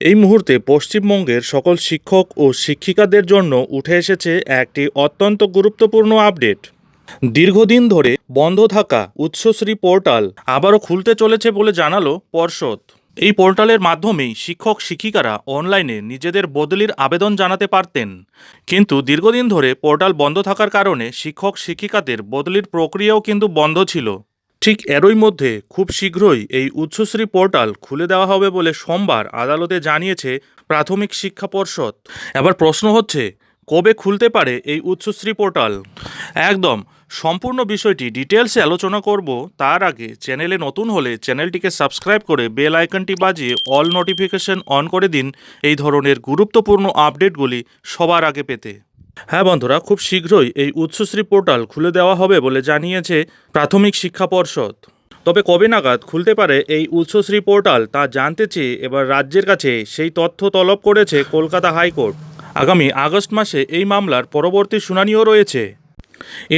এই মুহূর্তে পশ্চিমবঙ্গের সকল শিক্ষক ও শিক্ষিকাদের জন্য উঠে এসেছে একটি অত্যন্ত গুরুত্বপূর্ণ আপডেট। দীর্ঘদিন ধরে বন্ধ থাকা উচ্চশ্রী পোর্টাল আবারও খুলতে চলেছে বলে জানালো পর্ষদ। এই পোর্টালের মাধ্যমেই শিক্ষক শিক্ষিকারা অনলাইনে নিজেদের বদলির আবেদন জানাতে পারতেন। কিন্তু দীর্ঘদিন ধরে পোর্টাল বন্ধ থাকার কারণে শিক্ষক শিক্ষিকাদের বদলির প্রক্রিয়াও কিন্তু বন্ধ ছিল। ঠিক এরই মধ্যে খুব শীঘ্রই এই উচ্চশ্রী পোর্টাল খুলে দেওয়া হবে বলে সোমবার আদালতে জানিয়েছে প্রাথমিক শিক্ষা পর্ষদ। এবার প্রশ্ন হচ্ছে, কবে খুলতে পারে এই উচ্চশ্রী পোর্টাল? একদম, সম্পূর্ণ বিষয়টি ডিটেলসে আলোচনা করব। তার আগে চ্যানেলে নতুন হলে চ্যানেলটিকে সাবস্ক্রাইব করে বেল আইকনটি বাজিয়ে অল নোটিফিকেশন অন করে দিন। এই ধরনের গুরুত্বপূর্ণ আপডেটগুলি সবার আগে পেতে। হ্যাঁ বন্ধুরা, খুব শীঘ্রই এই উচ্চশ্রী পোর্টাল খুলে দেওয়া হবে বলে জানিয়েছে প্রাথমিক শিক্ষা পর্ষদ। তবে কবে নাগাদ খুলতে পারে এই উচ্চশ্রী পোর্টাল তা জানতে চেয়ে এবার রাজ্যের কাছে সেই তথ্য তলব করেছে কলকাতা হাইকোর্ট। আগামী আগস্ট মাসে এই মামলার পরবর্তী শুনানিও রয়েছে।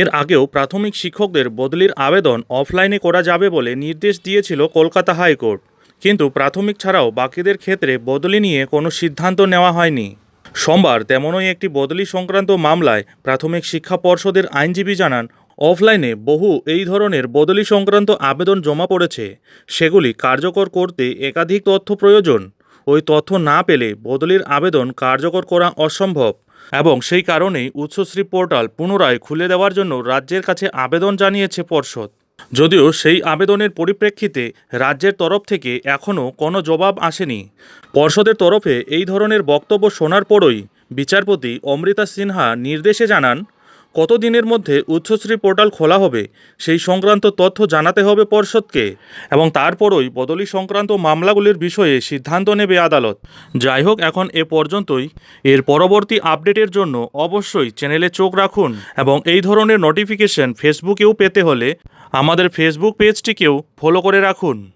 এর আগেও প্রাথমিক শিক্ষকদের বদলির আবেদন অফলাইনে করা যাবে বলে নির্দেশ দিয়েছিল কলকাতা হাইকোর্ট। কিন্তু প্রাথমিক ছাড়াও বাকিদের ক্ষেত্রে বদলি নিয়ে কোনো সিদ্ধান্ত নেওয়া হয়নি। সোমবার তেমনই একটি বদলি সংক্রান্ত মামলায় প্রাথমিক শিক্ষা পর্ষদের আইনজীবী জানান, অফলাইনে বহু এই ধরনের বদলি সংক্রান্ত আবেদন জমা পড়েছে। সেগুলি কার্যকর করতে একাধিক তথ্য প্রয়োজন। ওই তথ্য না পেলে বদলির আবেদন কার্যকর করা অসম্ভব এবং সেই কারণেই উচ্চশ্রী পোর্টাল পুনরায় খুলে দেওয়ার জন্য রাজ্যের কাছে আবেদন জানিয়েছে পর্ষদ। যদিও সেই আবেদনের পরিপ্রেক্ষিতে রাজ্যের তরফ থেকে এখনও কোনো জবাব আসেনি। পর্ষদের তরফে এই ধরনের বক্তব্য শোনার পরই বিচারপতি অমৃতা সিনহা নির্দেশে জানান কত দিনের মধ্যে উচ্চশ্রী পোর্টাল খোলা হবে সেই সংক্রান্ত তথ্য জানাতে হবে পর্ষদকে এবং তারপরই বদলি সংক্রান্ত মামলাগুলির বিষয়ে সিদ্ধান্ত নেবে আদালত। যাই হোক, এখন এ পর্যন্তই। এর পরবর্তী আপডেটের জন্য অবশ্যই চ্যানেলে চোখ রাখুন এবং এই ধরনের নোটিফিকেশন ফেসবুকেও পেতে হলে আমাদের ফেসবুক পেজটিকেও ফলো করে রাখুন।